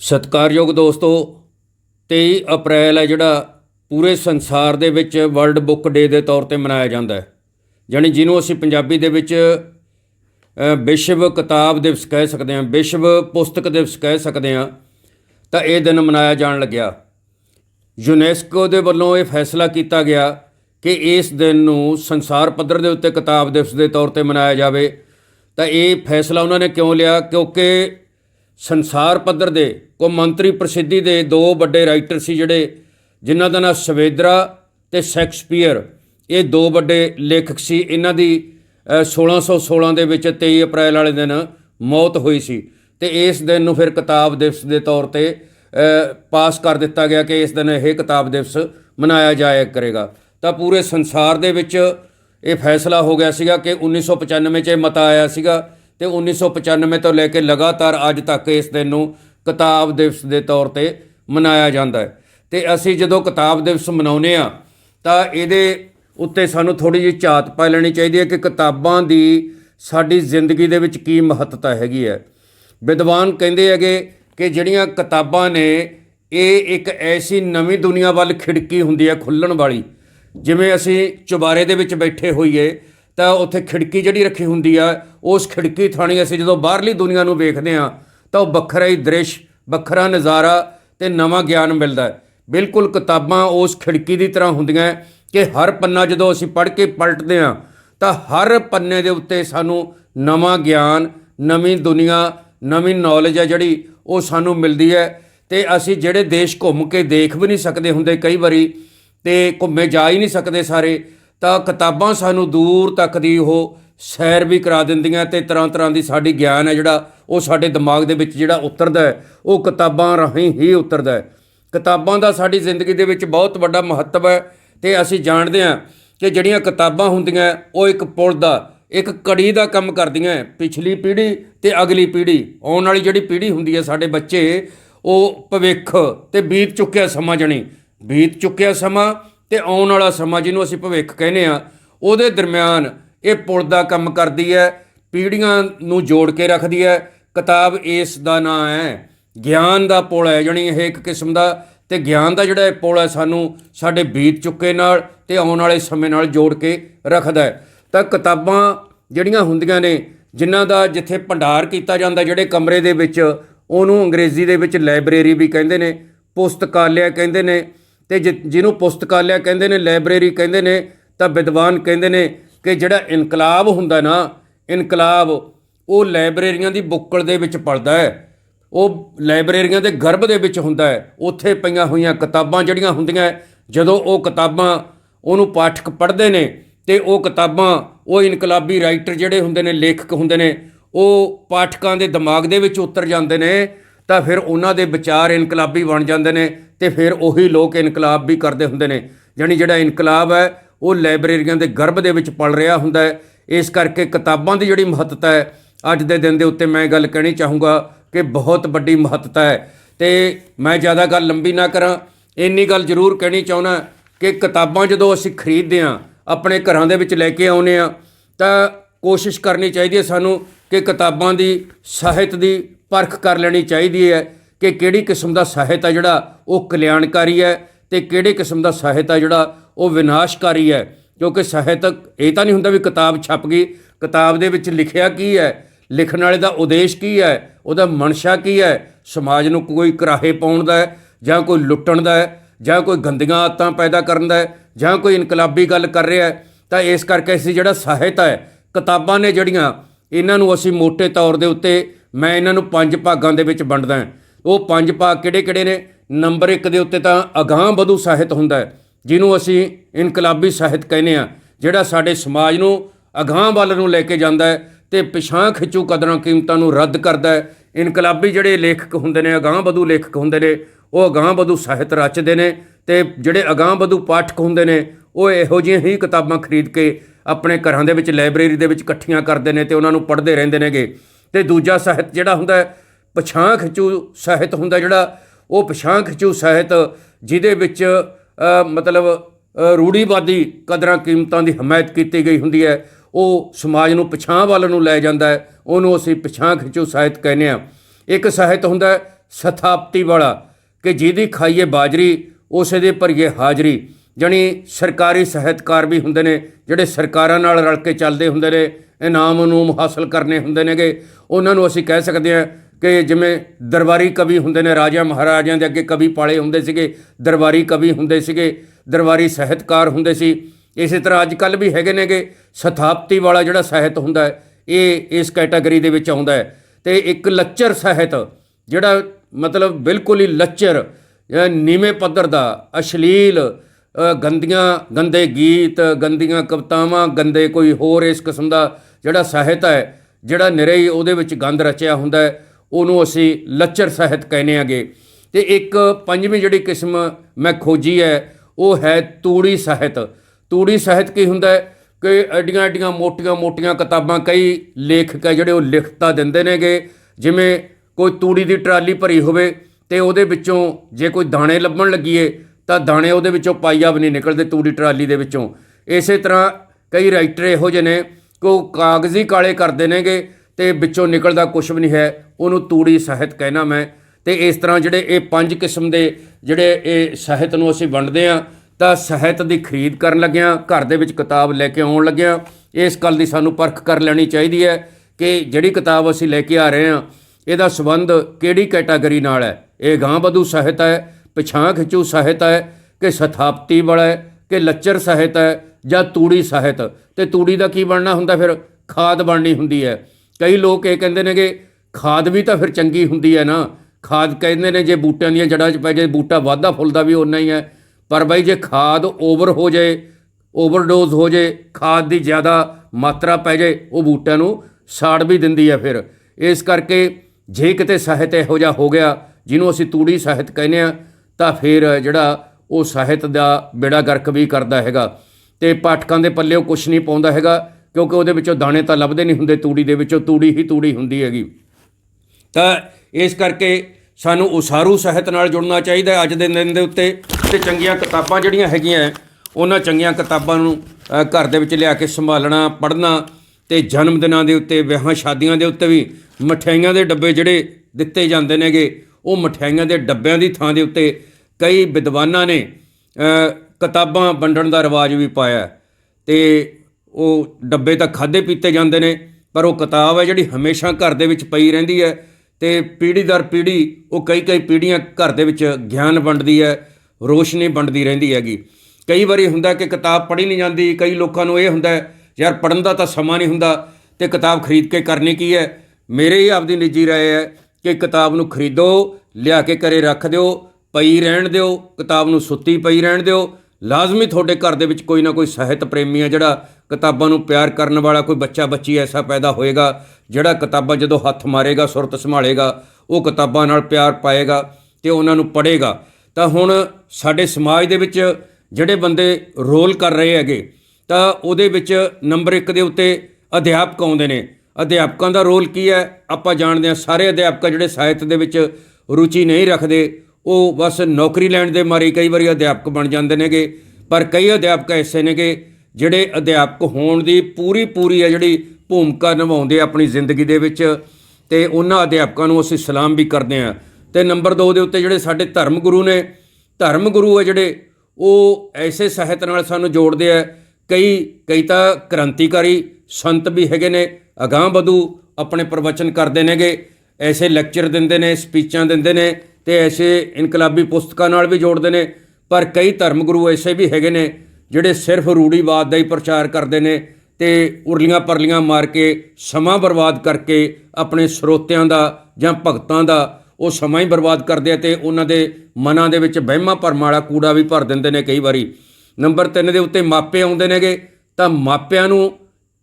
ਸਤਿਕਾਰਯੋਗ ਦੋਸਤੋ 23 ਅਪ੍ਰੈਲ ਹੈ ਜਿਹੜਾ ਪੂਰੇ ਸੰਸਾਰ ਦੇ ਵਿੱਚ ਵਰਲਡ ਬੁੱਕ ਡੇ ਦੇ ਤੌਰ ਤੇ ਮਨਾਇਆ ਜਾਂਦਾ ਹੈ। ਜਾਣੀ ਜਿਹਨੂੰ ਅਸੀਂ ਪੰਜਾਬੀ ਦੇ ਵਿੱਚ ਵਿਸ਼ਵ ਕਿਤਾਬ ਦਿਵਸ ਕਹਿ ਸਕਦੇ ਹਾਂ, ਵਿਸ਼ਵ ਪੁਸਤਕ ਦਿਵਸ ਕਹਿ ਸਕਦੇ ਹਾਂ, ਤਾਂ ਇਹ ਦਿਨ ਮਨਾਇਆ ਜਾਣ ਲੱਗਿਆ। ਯੂਨੈਸਕੋ ਦੇ ਵੱਲੋਂ ਇਹ ਫੈਸਲਾ ਕੀਤਾ ਗਿਆ ਕਿ ਇਸ ਦਿਨ ਨੂੰ ਸੰਸਾਰ ਪੱਧਰ ਦੇ ਉੱਤੇ ਕਿਤਾਬ ਦਿਵਸ ਦੇ ਤੌਰ ਤੇ ਮਨਾਇਆ ਜਾਵੇ। ਤਾਂ ਇਹ ਫੈਸਲਾ ਉਹਨਾਂ ਨੇ ਕਿਉਂ ਲਿਆ? ਕਿਉਂਕਿ ਸੰਸਾਰ ਪੱਧਰ ਦੇ ਕੋ ਮੰਤਰੀ ਪ੍ਰਸਿੱਧੀ ਦੇ ਦੋ ਵੱਡੇ ਰਾਈਟਰ ਸੀ ਜਿਹੜੇ ਜਿਨ੍ਹਾਂ ਦਾ ਨਾਮ ਸਵੇਦਰਾ ਤੇ ਸ਼ੈਕਸਪੀਅਰ। ਇਹ ਦੋ ਵੱਡੇ ਲੇਖਕ ਸੀ। ਇਹਨਾਂ ਦੀ ਅ, 1616 ਦੇ ਵਿੱਚ 23 ਅਪ੍ਰੈਲ ਵਾਲੇ ਦਿਨ ਮੌਤ ਹੋਈ ਸੀ। ਤੇ ਇਸ ਦਿਨ ਨੂੰ ਫਿਰ ਕਿਤਾਬ ਦਿਵਸ ਦੇ ਤੌਰ ਤੇ ਪਾਸ ਕਰ ਦਿੱਤਾ ਗਿਆ ਕਿ ਇਸ ਦਿਨ ਇਹ ਕਿਤਾਬ ਦਿਵਸ ਮਨਾਇਆ ਜਾਇਆ ਕਰੇਗਾ। ਤਾਂ ਪੂਰੇ ਸੰਸਾਰ ਦੇ ਵਿੱਚ ਇਹ ਫੈਸਲਾ ਹੋ ਗਿਆ ਸੀਗਾ ਕਿ 1995 'ਚ ਇਹ ਮਤਾ ਆਇਆ ਸੀਗਾ ਤੇ 1995 ਤੋਂ ਲੈ ਕੇ ਲਗਾਤਾਰ ਅੱਜ ਤੱਕ ਇਸ ਦਿਨ ਨੂੰ ਕਿਤਾਬ ਦਿਵਸ ਦੇ ਤੌਰ ਤੇ ਮਨਾਇਆ ਜਾਂਦਾ ਹੈ। ਤੇ ਅਸੀਂ ਜਦੋਂ ਕਿਤਾਬ ਦਿਵਸ ਮਨਾਉਂਦੇ ਆ ਤਾਂ ਇਹਦੇ ਉੱਤੇ ਸਾਨੂੰ ਥੋੜੀ ਜਿਹੀ ਝਾਤ ਪਾ ਲੈਣੀ ਚਾਹੀਦੀ ਹੈ ਕਿ ਕਿਤਾਬਾਂ ਦੀ ਸਾਡੀ ਜ਼ਿੰਦਗੀ ਦੇ ਵਿੱਚ ਕੀ ਮਹੱਤਤਾ ਹੈਗੀ ਹੈ। ਵਿਦਵਾਨ ਕਹਿੰਦੇ ਹੈਗੇ ਕਿ ਜਿਹੜੀਆਂ ਕਿਤਾਬਾਂ ਨੇ, ਇਹ ਇੱਕ ਐਸੀ ਨਵੀਂ ਦੁਨੀਆ ਵੱਲ ਖਿੜਕੀ ਹੁੰਦੀ ਹੈ ਖੁੱਲਣ ਵਾਲੀ। ਜਿਵੇਂ ਅਸੀਂ ਚੁਬਾਰੇ ਦੇ ਵਿੱਚ ਬੈਠੇ ਹੋਈਏ ਤਾਂ ਉੱਥੇ ਖਿੜਕੀ ਜਿਹੜੀ ਰੱਖੀ ਹੁੰਦੀ ਆ, ਉਸ ਖਿੜਕੀ ਥਾਣੀ ਅਸੀਂ ਜਦੋਂ ਬਾਹਰਲੀ ਦੁਨੀਆ ਨੂੰ ਵੇਖਦੇ ਆ ਤਾਂ ਉਹ ਵੱਖਰਾ ਹੀ ਦ੍ਰਿਸ਼, ਵੱਖਰਾ ਨਜ਼ਾਰਾ ਤੇ ਨਵਾਂ ਗਿਆਨ ਮਿਲਦਾ ਹੈ। ਬਿਲਕੁਲ ਕਿਤਾਬਾਂ ਉਸ ਖਿੜਕੀ ਦੀ ਤਰ੍ਹਾਂ ਹੁੰਦੀਆਂ ਕਿ ਹਰ ਪੰਨਾ ਜਦੋਂ ਅਸੀਂ ਪੜ੍ਹ ਕੇ ਪਲਟਦੇ ਆ ਤਾਂ ਹਰ ਪੰਨੇ ਦੇ ਉੱਤੇ ਸਾਨੂੰ ਨਵਾਂ ਗਿਆਨ, ਨਵੀਂ ਦੁਨੀਆ, ਨਵੀਂ ਨੌਲੇਜ ਹੈ ਜਿਹੜੀ, ਉਹ ਸਾਨੂੰ ਮਿਲਦੀ ਹੈ ਤੇ ਅਸੀਂ ਜਿਹੜੇ ਦੇਸ਼ ਘੁੰਮ ਕੇ ਦੇਖ ਵੀ ਨਹੀਂ ਸਕਦੇ ਹੁੰਦੇ ਕਈ ਵਾਰੀ ਤੇ ਘੁੰਮੇ ਜਾ ਹੀ ਨਹੀਂ ਸਕਦੇ ਸਾਰੇ ਤਾਂ ਕਿਤਾਬਾਂ ਸਾਨੂੰ ਦੂਰ ਤੱਕ ਦੀ ਉਹ ਸੈਰ ਵੀ ਕਰਾ ਦਿੰਦੀਆਂ ਤੇ ਤਰ੍ਹਾਂ ਤਰ੍ਹਾਂ ਦੀ ਸਾਡੀ ਗਿਆਨ ਹੈ ਜਿਹੜਾ ਉਹ ਸਾਡੇ ਦਿਮਾਗ ਦੇ ਵਿੱਚ ਜਿਹੜਾ ਉਤਰਦਾ ਹੈ, ਉਹ ਕਿਤਾਬਾਂ ਰਾਹੀਂ ਹੀ ਉਤਰਦਾ ਹੈ। ਕਿਤਾਬਾਂ ਦਾ ਸਾਡੀ ਜ਼ਿੰਦਗੀ ਦੇ ਵਿੱਚ ਬਹੁਤ ਵੱਡਾ ਮਹੱਤਵ ਹੈ ਤੇ ਅਸੀਂ ਜਾਣਦੇ ਹਾਂ ਕਿ ਜਿਹੜੀਆਂ ਕਿਤਾਬਾਂ ਹੁੰਦੀਆਂ ਉਹ ਇੱਕ ਪੁਲ ਦਾ, ਇੱਕ ਕੜੀ ਦਾ ਕੰਮ ਕਰਦੀਆਂ ਪਿਛਲੀ ਪੀੜ੍ਹੀ ਤੇ ਅਗਲੀ ਪੀੜ੍ਹੀ। ਆਉਣ ਵਾਲੀ ਜਿਹੜੀ ਪੀੜ੍ਹੀ ਹੁੰਦੀ ਹੈ ਸਾਡੇ ਬੱਚੇ, ਉਹ ਭਵਿੱਖ ਤੇ ਬੀਤ ਚੁੱਕਿਆ ਸਮਾਂ ਜਣੀ। ਬੀਤ ਚੁੱਕਿਆ ਸਮਾਂ ਤੇ ਆਉਣ ਵਾਲਾ ਸਮਾਂ ਜਿਹਨੂੰ ਅਸੀਂ ਭਵਿੱਖ ਕਹਿੰਦੇ ਆ ਉਹਦੇ ਦਰਮਿਆਨ ਇਹ ਪੁਲ ਦਾ ਕੰਮ ਕਰਦੀ ਹੈ, ਪੀੜ੍ਹੀਆਂ ਨੂੰ ਜੋੜ ਕੇ ਰੱਖਦੀ ਹੈ। ਕਿਤਾਬ ਇਸ ਦਾ ਨਾਂ ਹੈ, ਗਿਆਨ ਦਾ ਪੁਲ ਹੈ, ਜਾਣੀ ਇਹ ਇੱਕ ਕਿਸਮ ਦਾ, ਤੇ ਗਿਆਨ ਦਾ ਜਿਹੜਾ ਇਹ ਪੁਲ ਹੈ ਸਾਨੂੰ ਸਾਡੇ ਬੀਤ ਚੁੱਕੇ ਨਾਲ ਤੇ ਆਉਣ ਵਾਲੇ ਸਮੇਂ ਨਾਲ ਜੋੜ ਕੇ ਰੱਖਦਾ ਹੈ। ਤਾਂ ਕਿਤਾਬਾਂ ਜਿਹੜੀਆਂ ਹੁੰਦੀਆਂ ਨੇ, ਜਿਨ੍ਹਾਂ ਦਾ ਜਿੱਥੇ ਭੰਡਾਰ ਕੀਤਾ ਜਾਂਦਾ, ਜਿਹੜੇ ਕਮਰੇ ਦੇ ਵਿੱਚ, ਉਹਨੂੰ ਅੰਗਰੇਜ਼ੀ ਦੇ ਵਿੱਚ ਲਾਇਬ੍ਰੇਰੀ ਵੀ ਕਹਿੰਦੇ ਨੇ, ਪੁਸਤਕਾਲਿਆ ਕਹਿੰਦੇ ਨੇ ਤੇ ਜਿ- ਜਿਹਨੂੰ ਪੁਸਤਕਾਲਿਆ ਕਹਿੰਦੇ ਨੇ, ਲਾਇਬ੍ਰੇਰੀ ਕਹਿੰਦੇ ਨੇ, ਤਾਂ ਵਿਦਵਾਨ ਕਹਿੰਦੇ ਨੇ ਕਿ ਜਿਹੜਾ ਇਨਕਲਾਬ ਹੁੰਦਾ ਨਾ, ਇਨਕਲਾਬ ਉਹ ਲਾਇਬ੍ਰੇਰੀਆਂ ਦੀ ਬੁੱਕਲ ਦੇ ਵਿੱਚ ਪਲਦਾ ਹੈ। ਉਹ ਲਾਇਬ੍ਰੇਰੀਆਂ ਦੇ ਗਰਭ ਦੇ ਵਿੱਚ ਹੁੰਦਾ ਹੈ। ਉੱਥੇ ਪਈਆਂ ਹੋਈਆਂ ਕਿਤਾਬਾਂ ਜਿਹੜੀਆਂ ਹੁੰਦੀਆਂ ਜਦੋਂ ਉਹ ਕਿਤਾਬਾਂ ਉਹਨੂੰ ਪਾਠਕ ਪੜ੍ਹਦੇ ਨੇ ਤੇ ਉਹ ਕਿਤਾਬਾਂ, ਉਹ ਇਨਕਲਾਬੀ ਰਾਈਟਰ ਜਿਹੜੇ ਹੁੰਦੇ ਨੇ, ਲੇਖਕ ਹੁੰਦੇ ਨੇ, ਉਹ ਪਾਠਕਾਂ ਦੇ ਦਿਮਾਗ ਦੇ ਵਿੱਚ ਉਤਰ ਜਾਂਦੇ ਨੇ, ਤਾਂ ਫਿਰ ਉਹਨਾਂ ਦੇ ਵਿਚਾਰ ਇਨਕਲਾਬੀ ਬਣ ਜਾਂਦੇ ਨੇ। ਤੇ ਫਿਰ ਉਹੀ ਲੋਕ ਇਨਕਲਾਬ ਵੀ ਕਰਦੇ ਹੁੰਦੇ ਨੇ। ਜਾਣੀ ਜਿਹੜਾ ਇਨਕਲਾਬ ਹੈ, ਉਹ ਲਾਇਬ੍ਰੇਰੀਆਂ ਦੇ ਗਰਭ ਦੇ ਵਿੱਚ ਪਲ ਰਿਹਾ ਹੁੰਦਾ ਹੈ। ਇਸ ਕਰਕੇ ਕਿਤਾਬਾਂ ਦੀ ਜਿਹੜੀ ਮਹੱਤਤਾ ਹੈ, ਅੱਜ ਦੇ ਦਿਨ ਦੇ ਉੱਤੇ ਮੈਂ ਗੱਲ ਕਹਿਣੀ ਚਾਹੂੰਗਾ ਕਿ ਬਹੁਤ ਵੱਡੀ ਮਹੱਤਤਾ ਹੈ। ਤੇ ਮੈਂ ਜ਼ਿਆਦਾ ਗੱਲ ਲੰਬੀ ਨਾ ਕਰਾਂ, ਇੰਨੀ ਗੱਲ ਜ਼ਰੂਰ ਕਹਿਣੀ ਚਾਹੁੰਦਾ ਕਿ ਕਿਤਾਬਾਂ ਜਦੋਂ ਅਸੀਂ ਖਰੀਦਦੇ ਹਾਂ, ਆਪਣੇ ਘਰਾਂ ਦੇ ਵਿੱਚ ਲੈ ਕੇ ਆਉਨੇ ਆ ਤਾਂ ਕੋਸ਼ਿਸ਼ ਕਰਨੀ ਚਾਹੀਦੀ ਹੈ ਸਾਨੂੰ ਕਿ ਕਿਤਾਬਾਂ ਦੀ ਸਾਹਿਤ ਦੀ ਪਰਖ ਕਰ ਲੈਣੀ ਚਾਹੀਦੀ ਹੈ। ਕਿ ਕਿਹੜੀ ਕਿਸਮ ਦਾ ਸਾਹਿਤ ਹੈ ਜਿਹੜਾ ਉਹ ਕਲਿਆਣਕਾਰੀ ਹੈ ਤੇ ਕਿਹੜੇ ਕਿਸਮ ਦਾ ਸਾਹਿਤ ਹੈ ਜਿਹੜਾ ਉਹ ਵਿਨਾਸ਼ਕਾਰੀ ਹੈ? ਕਿਉਂਕਿ ਸਾਹਿਤ ਇਹ ਤਾਂ ਨਹੀਂ ਹੁੰਦਾ ਵੀ ਕਿਤਾਬ ਛਪ ਗਈ। ਕਿਤਾਬ ਦੇ ਵਿੱਚ ਲਿਖਿਆ ਕੀ ਹੈ? ਲਿਖਣ ਵਾਲੇ ਦਾ ਉਦੇਸ਼ ਕੀ ਹੈ? ਉਹਦਾ ਮਨਸ਼ਾ ਕੀ ਹੈ? ਸਮਾਜ ਨੂੰ ਕੋਈ ਕਰਾਹੇ ਪਾਉਣ ਦਾ ਹੈ ਜਾਂ ਕੋਈ ਲੁੱਟਣ ਦਾ ਹੈ ਜਾਂ ਕੋਈ ਗੰਦੀਆਂ ਆਦਤਾਂ ਪੈਦਾ ਕਰਨ ਦਾ ਹੈ ਜਾਂ ਕੋਈ ਇਨਕਲਾਬੀ ਗੱਲ ਕਰ ਰਿਹਾ ਹੈ? ਤਾਂ ਇਸ ਕਰਕੇ ਅਸੀਂ ਜਿਹੜਾ ਸਾਹਿਤ ਹੈ, ਕਿਤਾਬਾਂ ਨੇ ਜਿਹੜੀਆਂ, ਇਹਨਾਂ ਨੂੰ ਅਸੀਂ ਮੋٹے ਤੌਰ ਦੇ ਉੱਤੇ ਮੈਂ ਇਹਨਾਂ ਨੂੰ ਪੰਜ ਭਾਗਾਂ ਦੇ ਵਿੱਚ ਵੰਡਦਾ ਹਾਂ। ਉਹ ਪੰਜ ਭਾਗ ਕਿਹੜੇ-ਕਿਹੜੇ ਨੇ? ਨੰਬਰ 1 ਦੇ ਉੱਤੇ ਤਾਂ ਅਗਾਹ ਵਧੂ ਸਾਹਿਤ ਹੁੰਦਾ ਜਿਹਨੂੰ ਅਸੀਂ ਇਨਕਲਾਬੀ ਸਾਹਿਤ ਕਹਿੰਦੇ ਆ ਜਿਹੜਾ ਸਾਡੇ ਸਮਾਜ ਨੂੰ ਅਗਾਹ ਵੱਲ ਨੂੰ ਲੈ ਕੇ ਜਾਂਦਾ ਹੈ ਤੇ ਪਿਛਾਂ ਖਿੱਚੂ ਕਦਰਾਂ ਕੀਮਤਾਂ ਨੂੰ ਰੱਦ ਕਰਦਾ ਹੈ। ਇਨਕਲਾਬੀ ਜਿਹੜੇ ਲੇਖਕ ਹੁੰਦੇ ਨੇ, ਅਗਾਹ ਵਧੂ ਲੇਖਕ ਹੁੰਦੇ ਨੇ, ਉਹ ਅਗਾਹ ਵਧੂ ਸਾਹਿਤ ਰਚਦੇ ਨੇ ਤੇ ਜਿਹੜੇ ਅਗਾਹ ਵਧੂ ਪਾਠਕ ਹੁੰਦੇ ਨੇ, ਉਹ ਇਹੋ ਜਿਹੀਆਂ ਹੀ ਕਿਤਾਬਾਂ ਖਰੀਦ ਕੇ ਆਪਣੇ ਘਰਾਂ ਦੇ ਵਿੱਚ, ਲਾਇਬ੍ਰੇਰੀ ਦੇ ਵਿੱਚ ਇਕੱਠੀਆਂ ਕਰਦੇ ਨੇ ਤੇ ਉਹਨਾਂ ਨੂੰ ਪੜ੍ਹਦੇ ਰਹਿੰਦੇ ਨੇਗੇ। ਤੇ ਦੂਜਾ ਸਾਹਿਤ ਜਿਹੜਾ ਹੁੰਦਾ ਪਛਾਂ ਖਿੱਚੂ ਸਾਹਿਤ ਹੁੰਦਾ ਜਿਹੜਾ, ਉਹ ਪਛਾਂ ਖਿੱਚੂ ਸਾਹਿਤ, ਜਿਹਦੇ ਵਿੱਚ ਮਤਲਬ ਰੂੜੀਵਾਦੀ ਕਦਰਾਂ ਕੀਮਤਾਂ ਦੀ ਹਮਾਇਤ ਕੀਤੀ ਗਈ ਹੁੰਦੀ ਹੈ, ਉਹ ਸਮਾਜ ਨੂੰ ਪਛਾਂ ਵੱਲ ਨੂੰ ਲੈ ਜਾਂਦਾ ਹੈ, ਉਹਨੂੰ ਅਸੀਂ ਪਛਾਂ ਖਿੱਚੂ ਸਾਹਿਤ ਕਹਿੰਦੇ ਆ ਇੱਕ ਸਾਹਿਤ ਹੁੰਦਾ ਸਥਾਪਤੀ ਵਾਲਾ, ਕਿ ਜਿਹਦੀ ਖਾਈਏ ਬਾਜਰੀ, ਉਸੇ ਦੇ ਭਰੀਏ ਹਾਜ਼ਰੀ। ਜਣੀ ਸਰਕਾਰੀ ਸਾਹਿਤਕਾਰ ਵੀ ਹੁੰਦੇ ਨੇ, ਜਿਹੜੇ ਸਰਕਾਰਾਂ ਨਾਲ ਰਲ ਕੇ ਚੱਲਦੇ ਹੁੰਦੇ ਨੇ ਇਨਾਮ ਨੂਮ ਹਾਸਲ ਕਰਨੇ ਹੁੰਦੇ ਨੇਗੇ, ਉਹਨਾਂ ਨੂੰ ਅਸੀਂ ਕਹਿ ਸਕਦੇ ਹਾਂ ਕਿ ਜਿਵੇਂ ਦਰਬਾਰੀ ਕਵੀ ਹੁੰਦੇ ਨੇ ਰਾਜਾ ਮਹਾਰਾਜਿਆਂ ਦੇ ਅੱਗੇ ਕਵੀ ਪਾਲੇ ਹੁੰਦੇ ਸੀਗੇ, ਦਰਬਾਰੀ ਕਵੀ ਹੁੰਦੇ ਸੀਗੇ, ਦਰਬਾਰੀ ਸਾਹਿਤਕਾਰ ਹੁੰਦੇ ਸੀ। ਇਸੇ ਤਰ੍ਹਾਂ ਅੱਜ ਕੱਲ ਵੀ ਹੈਗੇ ਨੇਗੇ ਸਥਾਪਤੀ ਵਾਲਾ ਜਿਹੜਾ ਸਾਹਿਤ ਹੁੰਦਾ ਹੈ, ਇਹ ਇਸ ਕੈਟਾਗਰੀ ਦੇ ਵਿੱਚ ਆਉਂਦਾ ਹੈ। ਤੇ ਇੱਕ ਲੱਚਰ ਸਾਹਿਤ, ਜਿਹੜਾ ਮਤਲਬ ਬਿਲਕੁਲ ਹੀ ਲੱਚਰ ਨੀਵੇਂ ਪੱਧਰ ਦਾ, ਅਸ਼ਲੀਲ ਗੰਦੀਆਂ, ਗੰਦੇ ਗੀਤ, ਗੰਦੀਆਂ ਕਵਿਤਾਵਾਂ, ਗੰਦੇ ਕੋਈ ਹੋਰ ਇਸ ਕਿਸਮ ਦਾ ਜਿਹੜਾ ਸਾਹਿਤ ਹੈ, ਜਿਹੜਾ ਨਿਰੇ ਉਹਦੇ ਵਿੱਚ ਗੰਦ ਰਚਿਆ ਹੁੰਦਾ ਹੈ। ਉਹਨੂੰ ਅਸੀਂ ਲੱਚਰ ਸਾਹਿਤ ਕਹਿੰਦੇ ਆਗੇ। ਤੇ ਇੱਕ ਪੰਜਵੀਂ ਜਿਹੜੀ ਕਿਸਮ ਮੈਂ ਖੋਜੀ ਹੈ, ਉਹ ਹੈ ਤੂੜੀ ਸਾਹਿਤ। ਤੂੜੀ ਸਾਹਿਤ ਕੀ ਹੁੰਦਾ ਹੈ? ਕਿ ਐਡੀਆਂ ਐਡੀਆਂ ਮੋਟੀਆਂ ਮੋਟੀਆਂ ਕਿਤਾਬਾਂ, ਕਈ ਲੇਖਕ ਹੈ ਜਿਹੜੇ ਉਹ ਲਿਖਤਾ ਦਿੰਦੇ ਨੇਗੇ। ਜਿਵੇਂ ਕੋਈ ਤੂੜੀ ਦੀ ਟਰਾਲੀ ਭਰੀ ਹੋਵੇ ਤੇ ਉਹਦੇ ਵਿੱਚੋਂ ਜੇ ਕੋਈ ਦਾਣੇ ਲੱਭਣ ਲੱਗੀਏ, ਤਾਂ ਦਾਣੇ ਉਹਦੇ ਵਿੱਚੋਂ ਪਾਈਆ ਵੀ ਨਹੀਂ ਨਿਕਲਦੇ ਤੂੜੀ ਟਰਾਲੀ ਦੇ ਵਿੱਚੋਂ। ਇਸੇ ਤਰ੍ਹਾਂ ਕਈ ਰਾਈਟਰ ਇਹੋ ਜਿਹੇ ਨੇ ਕਿ ਉਹ ਕਾਗਜ਼ੀ ਕਾਲੇ ਕਰਦੇ ਨੇਗੇ। ਤੇ ਵਿੱਚੋਂ ਨਿਕਲਦਾ ਕੁਝ ਵੀ ਨਹੀਂ ਹੈ, ਉਹਨੂੰ ਤੂੜੀ ਸਾਹਿਤ ਕਹਿਣਾ ਮੈਂ। ਤੇ ਇਸ ਤਰ੍ਹਾਂ ਜਿਹੜੇ ਇਹ ਪੰਜ ਕਿਸਮ ਦੇ ਜਿਹੜੇ ਇਹ ਸਾਹਿਤ ਨੂੰ ਅਸੀਂ ਵੰਡਦੇ ਆ ਤਾਂ ਸਾਹਿਤ ਦੀ ਖਰੀਦ ਕਰਨ ਲੱਗਿਆਂ, ਘਰ ਦੇ ਵਿੱਚ ਕਿਤਾਬ ਲੈ ਕੇ ਆਉਣ ਲੱਗਿਆਂ, ਇਸ ਗੱਲ ਦੀ ਸਾਨੂੰ ਪਰਖ ਕਰ ਲੈਣੀ ਚਾਹੀਦੀ ਹੈ ਕਿ ਜਿਹੜੀ ਕਿਤਾਬ ਅਸੀਂ ਲੈ ਕੇ ਆ ਰਹੇ ਹਾਂ, ਇਹਦਾ ਸਬੰਧ ਕਿਹੜੀ ਕੈਟਾਗਰੀ ਨਾਲ ਹੈ? ਇਹ ਗਾਂ ਬਧੂ ਸਾਹਿਤ ਹੈ ਪਛਾਂ ਖਿੱਚੂ ਸਾਹਿਤ ਹੈ, ਕਿ ਸਥਾਪਤੀ ਵਾਲਾ ਹੈ, ਕਿ ਲੱਚਰ ਸਾਹਿਤ ਹੈ, ਜਾਂ ਤੂੜੀ ਸਾਹਿਤ? ਤੇ ਤੂੜੀ ਦਾ ਕੀ ਬਣਨਾ ਹੁੰਦਾ ਫਿਰ? ਖਾਦ ਬਣਨੀ ਹੁੰਦੀ ਹੈ। ਕਈ ਲੋਕ ਇਹ ਕਹਿੰਦੇ ਨੇ ਕਿ ਖਾਦ ਵੀ ਤਾਂ ਫਿਰ ਚੰਗੀ ਹੁੰਦੀ ਹੈ ਨਾ। ਖਾਦ ਕਹਿੰਦੇ ਨੇ ਜੇ ਬੂਟਿਆਂ ਦੀਆਂ ਜੜ੍ਹਾਂ 'ਚ ਪੈ ਜਾਏ, ਬੂਟਾ ਵਾਧਾ ਫੁੱਲਦਾ ਵੀ ਉਨਾ ਹੀ ਹੈ। ਪਰ ਬਾਈ ਜੇ ਖਾਦ ਓਵਰ ਹੋ ਜਾਏ, ਓਵਰਡੋਜ਼ ਹੋ ਜਾਏ, ਖਾਦ ਦੀ ਜ਼ਿਆਦਾ ਮਾਤਰਾ ਪੈ ਜਾਏ, ਉਹ ਬੂਟਿਆਂ ਨੂੰ ਸਾੜ ਵੀ ਦਿੰਦੀ ਹੈ ਫਿਰ। ਇਸ ਕਰਕੇ ਜੇ ਕਿਤੇ ਸਾਹਿਤ ਇਹੋ ਜਿਹਾ ਹੋ ਗਿਆ, ਜਿਹਨੂੰ ਅਸੀਂ ਤੂੜੀ ਸਾਹਿਤ ਕਹਿੰਦੇ ਆ ਤਾਂ ਫਿਰ ਜਿਹੜਾ ਉਹ ਸਾਹਿਤ ਦਾ ਬੇੜਾ ਗਰਕ ਵੀ ਕਰਦਾ ਹੈਗਾ। ਤੇ ਪਾਠਕਾਂ ਦੇ ਪੱਲੇ ਉਹ ਕੁਝ ਨਹੀਂ ਪਾਉਂਦਾ ਹੈਗਾ। ਕਿਉਂਕਿ ਉਹਦੇ ਵਿੱਚੋਂ ਦਾਣੇ ਤਾਂ ਲੱਭਦੇ ਨਹੀਂ ਹੁੰਦੇ, ਤੂੜੀ ਦੇ ਵਿੱਚੋਂ ਤੂੜੀ ਹੀ ਤੂੜੀ ਹੁੰਦੀ ਹੈਗੀ ਤਾਂ ਇਸ ਕਰਕੇ ਸਾਨੂੰ ਉਸਾਰੂ ਸਾਹਿਤ ਨਾਲ ਜੁੜਨਾ ਚਾਹੀਦਾ ਅੱਜ ਦੇ ਦਿਨ ਦੇ ਉੱਤੇ ਤੇ ਚੰਗੀਆਂ ਕਿਤਾਬਾਂ ਜਿਹੜੀਆਂ ਹੈਗੀਆਂ, ਉਹਨਾਂ ਚੰਗੀਆਂ ਕਿਤਾਬਾਂ ਨੂੰ ਘਰ ਦੇ ਵਿੱਚ ਲਿਆ ਕੇ ਸੰਭਾਲਣਾ, ਪੜ੍ਹਨਾ ਤੇ ਜਨਮ ਦਿਨਾਂ ਦੇ ਉੱਤੇ, ਵਿਆਹਾਂ, ਸ਼ਾਦੀਆਂ ਦੇ ਉੱਤੇ ਵੀ ਮਠਿਆਈਆਂ ਦੇ ਡੱਬੇ ਜਿਹੜੇ ਦਿੱਤੇ ਜਾਂਦੇ ਨੇਗੇ, ਉਹ ਮਠਿਆਈਆਂ ਦੇ ਡੱਬਿਆਂ ਦੀ ਥਾਂ ਦੇ ਉੱਤੇ ਕਈ ਵਿਦਵਾਨਾਂ ਨੇ ਕਿਤਾਬਾਂ ਵੰਡਣ ਦਾ ਰਿਵਾਜ ਵੀ ਪਾਇਆ ਹੈ। ਤੇ ਉਹ ਡੱਬੇ ਤਾਂ ਖਾਦੇ ਪੀਤੇ ਜਾਂਦੇ ਨੇ, ਪਰ ਉਹ ਕਿਤਾਬ ਹੈ ਜਿਹੜੀ ਹਮੇਸ਼ਾ ਘਰ ਦੇ ਵਿੱਚ ਪਈ ਰਹਿੰਦੀ ਹੈ ਤੇ ਪੀੜ੍ਹੀ ਦਰ ਪੀੜ੍ਹੀ ਉਹ ਕਈ ਕਈ ਪੀੜ੍ਹੀਆਂ ਘਰ ਦੇ ਵਿੱਚ ਗਿਆਨ ਵੰਡਦੀ ਹੈ, ਰੋਸ਼ਨੀ ਵੰਡਦੀ ਰਹਿੰਦੀ ਹੈਗੀ। ਕਈ ਵਾਰੀ ਹੁੰਦਾ ਕਿ ਕਿਤਾਬ ਪੜ੍ਹੀ ਨਹੀਂ ਜਾਂਦੀ, ਕਈ ਲੋਕਾਂ ਨੂੰ ਇਹ ਹੁੰਦਾ, ਯਾਰ ਪੜ੍ਹਨ ਦਾ ਤਾਂ ਸਮਾਂ ਨਹੀਂ ਹੁੰਦਾ ਤੇ ਕਿਤਾਬ ਖਰੀਦ ਕੇ ਕਰਨੀ ਕੀ ਹੈ? ਮੇਰੇ ਹੀ ਆਪਦੀ ਨਿੱਜੀ ਰਾਏ ਹੈ ਕਿ ਕਿਤਾਬ ਨੂੰ ਖਰੀਦੋ, ਲਿਆ ਕੇ ਘਰੇ ਰੱਖ ਦਿਓ, ਪਈ ਰਹਿਣ ਦਿਓ, ਕਿਤਾਬ ਨੂੰ ਸੁੱਤੀ ਪਈ ਰਹਿਣ ਦਿਓ ਲਾਜ਼ਮੀ ਤੁਹਾਡੇ ਘਰ ਦੇ ਵਿੱਚ ਕੋਈ ਨਾ ਕੋਈ ਸਾਹਿਤ ਪ੍ਰੇਮੀ ਹੈ ਜਿਹੜਾ ਕਿਤਾਬਾਂ ਨੂੰ ਪਿਆਰ ਕਰਨ ਵਾਲਾ ਕੋਈ ਬੱਚਾ ਬੱਚੀ ਐਸਾ ਪੈਦਾ ਹੋਏਗਾ, ਜਿਹੜਾ ਕਿਤਾਬਾਂ ਜਦੋਂ ਹੱਥ ਮਾਰੇਗਾ, ਸੁਰਤ ਸੰਭਾਲੇਗਾ, ਉਹ ਕਿਤਾਬਾਂ ਨਾਲ ਪਿਆਰ ਪਾਏਗਾ ਤੇ ਉਹਨਾਂ ਨੂੰ ਪੜ੍ਹੇਗਾ। ਤਾਂ ਹੁਣ ਸਾਡੇ ਸਮਾਜ ਦੇ ਵਿੱਚ ਜਿਹੜੇ ਬੰਦੇ ਰੋਲ ਕਰ ਰਹੇ ਹੈਗੇ, ਤਾਂ ਉਹਦੇ ਵਿੱਚ ਨੰਬਰ 1 ਦੇ ਉੱਤੇ ਅਧਿਆਪਕ ਆਉਂਦੇ ਨੇ। ਅਧਿਆਪਕਾਂ ਦਾ ਰੋਲ ਕੀ ਹੈ? ਆਪਾਂ ਜਾਣਦੇ ਹਾਂ, ਸਾਰੇ ਅਧਿਆਪਕ ਜਿਹੜੇ ਸਾਹਿਤ ਦੇ ਵਿੱਚ ਰੁਚੀ ਨਹੀਂ ਰੱਖਦੇ ਉਹ ਬਸ ਨੌਕਰੀ ਲੈਣ ਦੇ ਮਾਰੇ ਕਈ ਵਾਰੀ ਅਧਿਆਪਕ ਬਣ ਜਾਂਦੇ ਨੇਗੇ, ਪਰ ਕਈ ਅਧਿਆਪਕ ਐਸੇ ਨੇਗੇ ਜਿਹੜੇ ਅਧਿਆਪਕ ਹੋਣ ਦੀ ਪੂਰੀ ਪੂਰੀ ਹੈ ਜਿਹੜੀ ਭੂਮਿਕਾ ਨਿਭਾਉਂਦੇ ਆ ਆਪਣੀ ਜ਼ਿੰਦਗੀ ਦੇ ਵਿੱਚ ਤੇ ਉਹਨਾਂ ਅਧਿਆਪਕਾਂ ਨੂੰ ਅਸੀਂ ਸਲਾਮ ਵੀ ਕਰਦੇ ਹਾਂ। ਤੇ ਨੰਬਰ 2 ਦੇ ਉੱਤੇ ਜਿਹੜੇ ਸਾਡੇ ਧਰਮ ਗੁਰੂ ਨੇ, ਧਰਮ ਗੁਰੂ ਹੈ ਜਿਹੜੇ, ਉਹ ਐਸੇ ਸਾਹਿਤ ਨਾਲ ਸਾਨੂੰ ਜੋੜਦੇ ਆ। ਕਈ ਕਈ ਤਾਂ ਕ੍ਰਾਂਤੀਕਾਰੀ ਸੰਤ ਵੀ ਹੈਗੇ ਨੇ ਅਗਾਂਹ ਵਧੂ ਆਪਣੇ ਪ੍ਰਵਚਨ ਕਰਦੇ ਨੇਗੇ, ਐਸੇ ਲੈਕਚਰ ਦਿੰਦੇ ਨੇ, ਸਪੀਚਾਂ ਦਿੰਦੇ ਨੇ ਤੇ ਐਸੇ ਇਨਕਲਾਬੀ ਪੁਸਤਕਾਂ ਨਾਲ ਵੀ ਜੋੜਦੇ ਨੇ, ਪਰ ਕਈ ਧਰਮ ਗੁਰੂ ਐਸੇ ਵੀ ਹੈਗੇ ਨੇ ਜਿਹੜੇ ਸਿਰਫ ਰੂੜੀਵਾਦ ਦਾ ਹੀ ਪ੍ਰਚਾਰ ਕਰਦੇ ਨੇ ਤੇ ਉਰਲੀਆਂ ਪਰਲੀਆਂ ਮਾਰ ਕੇ ਸਮਾਂ ਬਰਬਾਦ ਕਰਕੇ ਆਪਣੇ ਸਰੋਤਿਆਂ ਦਾ ਜਾਂ ਭਗਤਾਂ ਦਾ ਉਹ ਸਮਾਂ ਹੀ ਬਰਬਾਦ ਕਰਦੇ ਆ ਤੇ ਉਹਨਾਂ ਦੇ ਮਨਾਂ ਦੇ ਵਿੱਚ ਵਹਿਮਾਂ ਭਰਮਾਂ ਵਾਲਾ ਕੂੜਾ ਵੀ ਭਰ ਦਿੰਦੇ ਨੇ ਕਈ ਵਾਰੀ। ਨੰਬਰ 3 ਦੇ ਉੱਤੇ ਮਾਪੇ ਆਉਂਦੇ ਨੇਗੇ, ਤਾਂ ਮਾਪਿਆਂ ਨੂੰ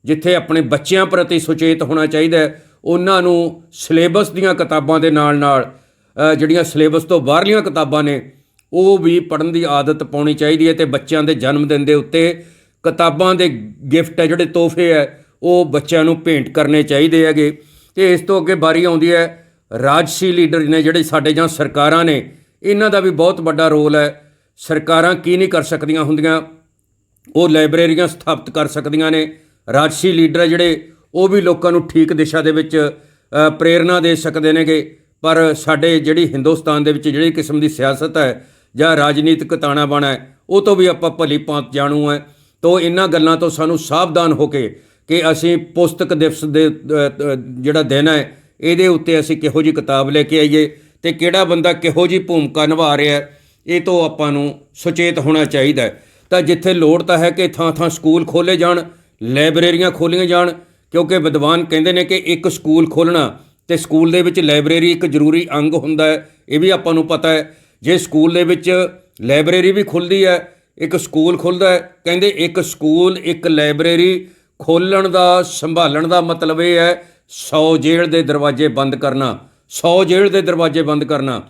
ਜਿੱਥੇ ਆਪਣੇ ਬੱਚਿਆਂ ਪ੍ਰਤੀ ਸੁਚੇਤ ਹੋਣਾ ਚਾਹੀਦਾ ਉਹਨਾਂ ਨੂੰ ਸਿਲੇਬਸ ਦੀਆਂ ਕਿਤਾਬਾਂ ਦੇ ਨਾਲ ਨਾਲ ਜਿਹੜੀਆਂ ਸਿਲੇਬਸ ਤੋਂ ਬਾਹਰਲੀਆਂ ਕਿਤਾਬਾਂ ਨੇ ਉਹ ਵੀ ਪੜ੍ਹਨ ਦੀ ਆਦਤ ਪਾਉਣੀ ਚਾਹੀਦੀ ਹੈ ਤੇ ਬੱਚਿਆਂ ਦੇ ਜਨਮ ਦਿਨ ਦੇ ਉੱਤੇ ਕਿਤਾਬਾਂ ਦੇ ਗਿਫਟ ਹੈ ਜਿਹੜੇ ਤੋਹਫੇ ਹੈ ਉਹ ਬੱਚਿਆਂ ਨੂੰ ਭੇਂਟ ਕਰਨੇ ਚਾਹੀਦੇ ਹੈਗੇ। ਤੇ ਇਸ ਤੋਂ ਅੱਗੇ ਬਾਰੀ ਆਉਂਦੀ ਹੈ ਰਾਜਸੀ ਲੀਡਰ ਨੇ ਜਿਹੜੇ ਸਾਡੇ ਜਾਂ ਸਰਕਾਰਾਂ ਨੇ ਇਹਨਾਂ ਦਾ ਵੀ ਬਹੁਤ ਵੱਡਾ ਰੋਲ ਹੈ। ਸਰਕਾਰਾਂ ਕੀ ਨਹੀਂ ਕਰ ਸਕਦੀਆਂ ਹੁੰਦੀਆਂ ਉਹ ਲਾਇਬ੍ਰੇਰੀਆਂ ਸਥਾਪਿਤ ਕਰ ਸਕਦੀਆਂ ਨੇ। ਰਾਜਸੀ ਲੀਡਰ ਜਿਹੜੇ ਉਹ ਵੀ ਲੋਕਾਂ ਨੂੰ ਠੀਕ ਦਿਸ਼ਾ ਦੇ ਵਿੱਚ ਅ, ਪ੍ਰੇਰਣਾ ਦੇ ਸਕਦੇ ਨੇਗੇ। ਪਰ ਸਾਡੇ ਜਿਹੜੀ ਹਿੰਦੁਸਤਾਨ ਦੇ ਵਿੱਚ ਜਿਹੜੀ ਕਿਸਮ ਦੀ ਸਿਆਸਤ ਹੈ ਜਾਂ ਰਾਜਨੀਤਿਕ ਤਾਣਾ ਬਾਣਾ ਹੈ, ਉਹ ਤੋਂ ਵੀ ਆਪਾਂ ਭਲੀ ਭਾਂਤ ਜਾਣੂ ਹੈ। ਤੋਂ ਇਹਨਾਂ ਗੱਲਾਂ ਤੋਂ ਸਾਨੂੰ ਸਾਵਧਾਨ ਹੋ ਕੇ ਕਿ ਅਸੀਂ ਪੁਸਤਕ ਦਿਵਸ ਦੇ ਜਿਹੜਾ ਦਿਨ ਹੈ, ਇਹਦੇ ਉੱਤੇ ਅਸੀਂ ਕਿਹੋ ਜੀ ਕਿਤਾਬ ਲੈ ਕੇ ਆਈਏ ਤੇ ਕਿਹੜਾ ਬੰਦਾ ਕਿਹੋ ਜੀ ਭੂਮਿਕਾ ਨਿਭਾ ਰਿਹਾ ਇਹ ਤੋਂ ਆਪਾਂ ਨੂੰ ਸੁਚੇਤ ਹੋਣਾ ਚਾਹੀਦਾ ਤਾਂ ਜਿੱਥੇ ਲੋੜ ਤਾਂ ਹੈ ਕਿ ਥਾਂ ਥਾਂ ਸਕੂਲ ਖੋਲੇ ਜਾਣ, ਲਾਇਬ੍ਰੇਰੀਆਂ ਖੋਲੀਆਂ ਜਾਣ, ਕਿਉਂਕਿ ਵਿਦਵਾਨ ਕਹਿੰਦੇ ਨੇ ਕਿ ਇੱਕ ਸਕੂਲ ਖੋਲਣਾ ਤੇ ਸਕੂਲ ਦੇ ਵਿੱਚ ਲਾਇਬ੍ਰੇਰੀ ਇੱਕ ਜ਼ਰੂਰੀ ਅੰਗ ਹੁੰਦਾ ਹੈ, ਇਹ ਵੀ ਆਪਾਂ ਨੂੰ ਪਤਾ ਹੈ ਜੇ ਸਕੂਲ ਦੇ ਵਿੱਚ ਲਾਇਬ੍ਰੇਰੀ ਵੀ ਖੁੱਲਦੀ ਹੈ, ਇੱਕ ਸਕੂਲ ਖੁੱਲਦਾ ਹੈ, ਕਹਿੰਦੇ ਇੱਕ ਸਕੂਲ, ਇੱਕ ਲਾਇਬ੍ਰੇਰੀ ਖੋਲਣ ਦਾ, ਸੰਭਾਲਣ ਦਾ ਮਤਲਬ ਇਹ ਹੈ 100 ਜੇਲ੍ਹ ਦੇ ਦਰਵਾਜ਼ੇ ਬੰਦ ਕਰਨਾ 100 ਜੇਲ੍ਹ ਦੇ ਦਰਵਾਜ਼ੇ ਬੰਦ ਕਰਨਾ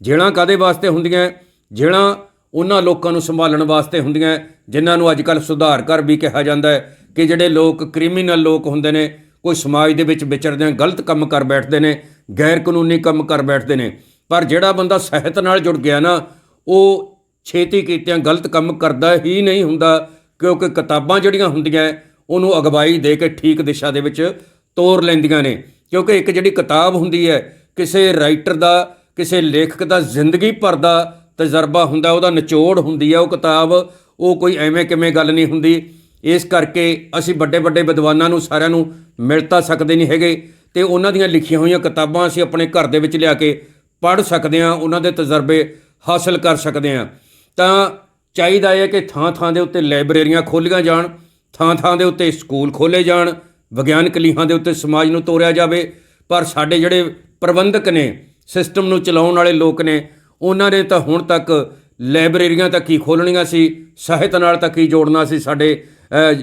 ਜੇਲ੍ਹਾਂ ਕਾਦੇ ਵਾਸਤੇ ਹੁੰਦੀਆਂ ਹੈ? ਜੇਲ੍ਹਾਂ ਉਹਨਾਂ ਲੋਕਾਂ ਨੂੰ ਸੰਭਾਲਣ ਵਾਸਤੇ ਹੁੰਦੀਆਂ ਜਿਨ੍ਹਾਂ ਨੂੰ ਅੱਜ ਕੱਲ੍ਹ ਸੁਧਾਰ ਘਰ ਵੀ ਕਿਹਾ ਜਾਂਦਾ ਹੈ ਕਿ ਜਿਹੜੇ ਲੋਕ ਕ੍ਰਿਮੀਨਲ ਲੋਕ ਹੁੰਦੇ ਨੇ ਕੋਈ ਸਮਾਜ ਦੇ ਵਿੱਚ ਵਿਚਰਦਿਆਂ ਗਲਤ ਕੰਮ ਕਰ ਬੈਠਦੇ ਨੇ, ਗੈਰ ਕਾਨੂੰਨੀ ਕੰਮ ਕਰ ਬੈਠਦੇ ਨੇ, ਪਰ ਜਿਹੜਾ ਬੰਦਾ ਸਾਹਿਤ ਨਾਲ ਜੁੜ ਗਿਆ ਨਾ, ਉਹ ਛੇਤੀ ਕੀਤਿਆਂ ਗਲਤ ਕੰਮ ਕਰਦਾ ਹੀ ਨਹੀਂ ਹੁੰਦਾ, ਕਿਉਂਕਿ ਕਿਤਾਬਾਂ ਜਿਹੜੀਆਂ ਹੁੰਦੀਆਂ, ਉਹਨੂੰ ਅਗਵਾਈ ਦੇ ਕੇ ਠੀਕ ਦਿਸ਼ਾ ਦੇ ਵਿੱਚ ਤੋਰ ਲੈਂਦੀਆਂ ਨੇ। ਕਿਉਂਕਿ ਇੱਕ ਜਿਹੜੀ ਕਿਤਾਬ ਹੁੰਦੀ ਹੈ, ਕਿਸੇ ਰਾਈਟਰ ਦਾ, ਕਿਸੇ ਲੇਖਕ ਦਾ ਜ਼ਿੰਦਗੀ ਭਰ ਦਾ ਤਜਰਬਾ ਹੁੰਦਾ, ਉਹਦਾ ਨਿਚੋੜ ਹੁੰਦੀ ਹੈ ਉਹ ਕਿਤਾਬ, ਉਹ ਕੋਈ ਐਵੇਂ ਕਿਵੇਂ ਗੱਲ ਨਹੀਂ ਹੁੰਦੀ। ਇਸ ਕਰਕੇ ਅਸੀਂ ਵੱਡੇ ਵੱਡੇ ਵਿਦਵਾਨਾਂ ਨੂੰ ਸਾਰਿਆਂ ਨੂੰ ਮਿਲ ਤਾਂ ਸਕਦੇ ਨਹੀਂ ਹੈਗੇ ਤੇ ਉਹਨਾਂ ਦੀਆਂ ਲਿਖੀਆਂ ਹੋਈਆਂ ਕਿਤਾਬਾਂ ਅਸੀਂ ਆਪਣੇ ਘਰ ਦੇ ਵਿੱਚ ਲਿਆ ਕੇ ਪੜ੍ਹ ਸਕਦੇ ਹਾਂ, ਉਹਨਾਂ ਦੇ ਤਜਰਬੇ ਹਾਸਲ ਕਰ ਸਕਦੇ ਹਾਂ। ਤਾਂ ਚਾਹੀਦਾ ਹੈ ਕਿ ਥਾਂ ਥਾਂ ਦੇ ਉੱਤੇ ਲਾਇਬ੍ਰੇਰੀਆਂ ਖੋਲ੍ਹੀਆਂ ਜਾਣ ਥਾਂ ਥਾਂ ਦੇ ਉੱਤੇ ਸਕੂਲ ਖੋਲੇ ਜਾਣ, ਵਿਗਿਆਨਕ ਲੀਹਾਂ ਦੇ ਉੱਤੇ ਸਮਾਜ ਨੂੰ ਤੋਰਿਆ ਜਾਵੇ। ਪਰ ਸਾਡੇ ਜਿਹੜੇ ਪ੍ਰਬੰਧਕ ਨੇ, ਸਿਸਟਮ ਨੂੰ ਚਲਾਉਣ ਵਾਲੇ ਲੋਕ ਨੇ, ਉਹਨਾਂ ਨੇ ਤਾਂ ਹੁਣ ਤੱਕ ਲਾਇਬ੍ਰੇਰੀਆਂ ਤੱਕ ਹੀ ਖੋਲਣੀਆਂ ਸੀ, ਸਾਹਿਤ ਨਾਲ ਤੱਕ ਹੀ ਜੋੜਨਾ ਸੀ ਸਾਡੇ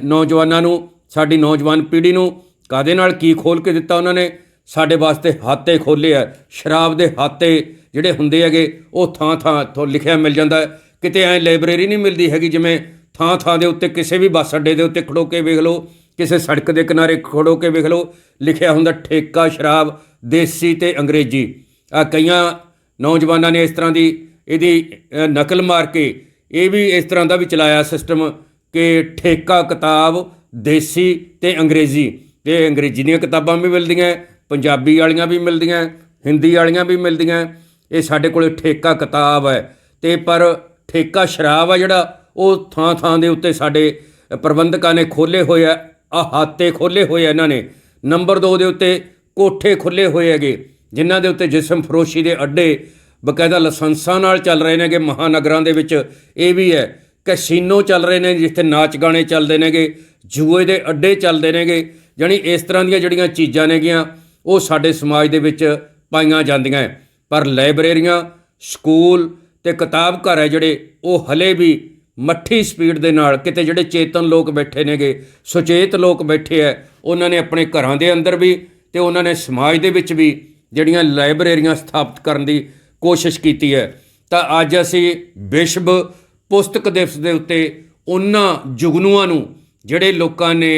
ਨੌਜਵਾਨਾਂ ਨੂੰ, ਸਾਡੀ ਨੌਜਵਾਨ ਪੀੜ੍ਹੀ ਨੂੰ। ਕਾਦੇ ਨਾਲ ਕੀ ਖੋਲ ਕੇ ਦਿੱਤਾ ਉਹਨਾਂ ਨੇ? ਸਾਡੇ ਵਾਸਤੇ ਹਾਤੇ ਖੋਲੇ ਆ, ਸ਼ਰਾਬ ਦੇ ਹਾਤੇ ਜਿਹੜੇ ਹੁੰਦੇ ਹੈਗੇ, ਉਹ ਥਾਂ ਥਾਂ ਤੋਂ ਲਿਖਿਆ ਮਿਲ ਜਾਂਦਾ ਕਿਤੇ ਐ ਲਾਇਬ੍ਰੇਰੀ ਨਹੀਂ ਮਿਲਦੀ ਹੈਗੀ ਜਿਵੇਂ ਥਾਂ ਥਾਂ ਦੇ ਉੱਤੇ ਕਿਸੇ ਵੀ ਬੱਸ ਅੱਡੇ ਦੇ ਉੱਤੇ ਖੜੋ ਕੇ ਵੇਖ ਲਓ, ਕਿਸੇ ਸੜਕ ਦੇ ਕਿਨਾਰੇ ਖੜੋ ਕੇ ਵੇਖ ਲਓ, ਲਿਖਿਆ ਹੁੰਦਾ ਠੇਕਾ, ਸ਼ਰਾਬ, ਦੇਸੀ ਤੇ ਅੰਗਰੇਜ਼ੀ। ਆ ਕਈਆਂ ਨੌਜਵਾਨਾਂ ਨੇ ਇਸ ਤਰ੍ਹਾਂ ਦੀ ਇਹਦੀ ਨਕਲ ਮਾਰ ਕੇ ਇਹ ਵੀ ਇਸ ਤਰ੍ਹਾਂ ਦਾ ਵੀ ਚਲਾਇਆ ਸਿਸਟਮ ਕਿ ਠੇਕਾ, ਕਿਤਾਬ, ਦੇਸੀ ਤੇ ਅੰਗਰੇਜ਼ੀ। ਤੇ ਅੰਗਰੇਜ਼ੀ ਦੀਆਂ ਕਿਤਾਬਾਂ ਵੀ ਮਿਲਦੀਆਂ, ਪੰਜਾਬੀ ਵਾਲੀਆਂ ਵੀ ਮਿਲਦੀਆਂ, ਹਿੰਦੀ ਵਾਲੀਆਂ ਵੀ ਮਿਲਦੀਆਂ। ਇਹ ਸਾਡੇ ਕੋਲੇ ਠੇਕਾ, ਕਿਤਾਬ ਹੈ। ਤੇ ਪਰ ਠੇਕਾ, ਸ਼ਰਾਬ ਆ ਜਿਹੜਾ, ਉਹ ਥਾਂ ਥਾਂ ਦੇ ਉੱਤੇ ਸਾਡੇ ਪ੍ਰਬੰਧਕਾਂ ਨੇ ਖੋਲੇ ਹੋਏ ਆ ਆ ਹਾਤੇ ਖੋਲੇ ਹੋਏ ਇਹਨਾਂ ਨੇ। ਨੰਬਰ 2 ਦੇ ਉੱਤੇ ਕੋਠੇ ਖੁੱਲੇ ਹੋਏ ਹੈਗੇ, ਜਿਨ੍ਹਾਂ ਦੇ ਉੱਤੇ ਜਿਸਮ ਫਰੋਸ਼ੀ ਦੇ ਅੱਡੇ ਬਕਾਇਦਾ ਲਾਇਸੈਂਸਾਂ ਨਾਲ ਚੱਲ ਰਹੇ ਨੇਗੇ, ਮਹਾਨਗਰਾਂ ਦੇ ਵਿੱਚ ਇਹ ਵੀ ਹੈ, ਕੈਸੀਨੋ ਚੱਲ ਰਹੇ ਨੇ, ਜਿੱਥੇ ਨਾਚ ਗਾਣੇ ਚੱਲਦੇ ਨੇਗੇ, ਜੂਏ ਦੇ ਅੱਡੇ ਚੱਲਦੇ ਨੇਗੇ ਜਾਣੀ ਇਸ ਤਰ੍ਹਾਂ ਦੀਆਂ ਜਿਹੜੀਆਂ ਚੀਜ਼ਾਂ ਨੇਗੀਆਂ, ਉਹ ਸਾਡੇ ਸਮਾਜ ਦੇ ਵਿੱਚ ਪਾਈਆਂ ਜਾਂਦੀਆਂ ਹੈ। ਪਰ ਲਾਇਬ੍ਰੇਰੀਆਂ, ਸਕੂਲ ਤੇ ਕਿਤਾਬ ਘਰ ਹੈ ਜਿਹੜੇ, ਉਹ ਹਲੇ ਵੀ ਮੱਠੀ ਸਪੀਡ ਦੇ ਨਾਲ ਕਿਤੇ ਜਿਹੜੇ ਚੇਤਨ ਲੋਕ ਬੈਠੇ ਨੇਗੇ, ਸੁਚੇਤ ਲੋਕ ਬੈਠੇ ਐ ਉਹਨਾਂ ਨੇ ਆਪਣੇ ਘਰਾਂ ਦੇ ਅੰਦਰ ਵੀ ਤੇ ਉਹਨਾਂ ਨੇ ਸਮਾਜ ਦੇ ਵਿੱਚ ਵੀ ਜਿਹੜੀਆਂ ਲਾਇਬ੍ਰੇਰੀਆਂ ਸਥਾਪਿਤ ਕਰਨ ਦੀ ਕੋਸ਼ਿਸ਼ ਕੀਤੀ ਹੈ, ਤਾਂ ਅੱਜ ਅਸੀਂ ਵਿਸ਼ਵ ਪੁਸਤਕ ਦਿਵਸ ਦੇ ਉੱਤੇ ਉਹਨਾਂ ਜੁਗਨੂਆਂ ਨੂੰ, ਜਿਹੜੇ ਲੋਕਾਂ ਨੇ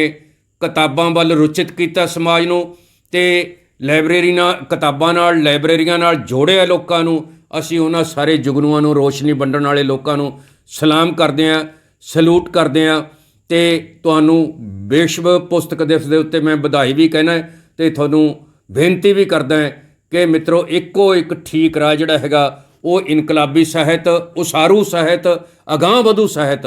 ਕਿਤਾਬਾਂ ਵੱਲ ਰੁਚਿਤ ਕੀਤਾ ਸਮਾਜ ਨੂੰ ਤੇ ਲਾਇਬ੍ਰੇਰੀ ਨਾਲ, ਕਿਤਾਬਾਂ ਨਾਲ, ਲਾਇਬ੍ਰੇਰੀਆਂ ਨਾਲ ਜੋੜਿਆ ਲੋਕਾਂ ਨੂੰ, ਅਸੀਂ ਉਹਨਾਂ ਸਾਰੇ ਜੁਗਨੂਆਂ ਨੂੰ, ਰੋਸ਼ਨੀ ਵੰਡਣ ਵਾਲੇ ਲੋਕਾਂ ਨੂੰ ਸਲਾਮ ਕਰਦੇ ਹਾਂ, ਸਲੂਟ ਕਰਦੇ ਹਾਂ ਤੇ ਤੁਹਾਨੂੰ ਵਿਸ਼ਵ ਪੁਸਤਕ ਦਿਵਸ ਦੇ ਉੱਤੇ ਮੈਂ ਵਧਾਈ ਵੀ ਕਹਿਣਾ ਤੇ ਤੁਹਾਨੂੰ ਬੇਨਤੀ ਵੀ ਕਰਦਾ ਹਾਂ ਕਿ ਮਿੱਤਰੋ, ਇੱਕੋ ਇੱਕ ਠੀਕ ਰਾਹ ਜਿਹੜਾ ਹੈਗਾ, ਉਹ ਇਨਕਲਾਬੀ ਸਾਹਿਤ, ਉਸਾਰੂ ਸਾਹਿਤ, ਅਗਾਂਹ ਵਧੂ ਸਾਹਿਤ,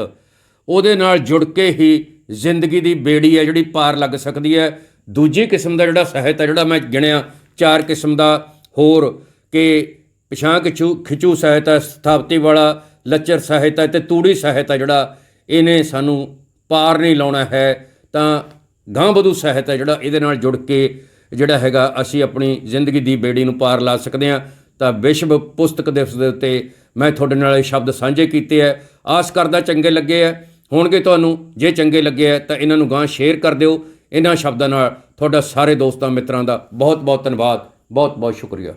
ਉਹਦੇ ਨਾਲ ਜੁੜ ਕੇ ਹੀ ਜ਼ਿੰਦਗੀ ਦੀ ਬੇੜੀ ਹੈ ਜਿਹੜੀ ਪਾਰ ਲੱਗ ਸਕਦੀ ਹੈ। ਦੂਜੀ ਕਿਸਮ ਦਾ ਜਿਹੜਾ ਸਾਹਿਤ ਹੈ, ਜਿਹੜਾ ਮੈਂ ਗਿਣਿਆ, ਚਾਰ ਕਿਸਮ ਦਾ ਹੋਰ ਕਿ ਪਿਛਾਂ ਖਿਚੂ ਖਿਚੂ ਸਾਹਿਤ ਹੈ, ਸਥਾਪਤੀ ਵਾਲਾ, ਲੱਚਰ ਸਾਹਿਤ ਹੈ ਤੇ ਤੂੜੀ ਸਾਹਿਤ ਹੈ ਜਿਹੜਾ, ਇਹਨੇ ਸਾਨੂੰ ਪਾਰ ਨਹੀਂ ਲਾਉਣਾ ਹੈ। ਤਾਂ ਗਾਂਹ ਵਧੂ ਸਾਹਿਤ ਹੈ ਜਿਹੜਾ, ਇਹਦੇ ਨਾਲ ਜੁੜ ਕੇ ਜਿਹੜਾ ਹੈਗਾ, ਅਸੀਂ ਆਪਣੀ ਜ਼ਿੰਦਗੀ ਦੀ ਬੇੜੀ ਨੂੰ ਪਾਰ ਲਾ ਸਕਦੇ ਹਾਂ। ਤਾਂ ਵਿਸ਼ਵ ਪੁਸਤਕ ਦਿਵਸ ਦੇ ਉੱਤੇ ਮੈਂ ਤੁਹਾਡੇ ਨਾਲ ਇਹ ਸ਼ਬਦ ਸਾਂਝੇ ਕੀਤੇ ਹੈ ਆਸ ਕਰਦਾ ਚੰਗੇ ਲੱਗੇ ਹੈ ਹੋਣਗੇ ਤੁਹਾਨੂੰ, ਜੇ ਚੰਗੇ ਲੱਗੇ ਹੈ ਤਾਂ ਇਹਨਾਂ ਨੂੰ ਗਾਂ ਸ਼ੇਅਰ ਕਰ ਦਿਓ। ਇਹਨਾਂ ਸ਼ਬਦਾਂ ਨਾਲ ਤੁਹਾਡਾ ਸਾਰੇ ਦੋਸਤਾਂ ਮਿੱਤਰਾਂ ਦਾ ਬਹੁਤ ਬਹੁਤ ਧੰਨਵਾਦ। ਬਹੁਤ ਬਹੁਤ ਸ਼ੁਕਰੀਆ।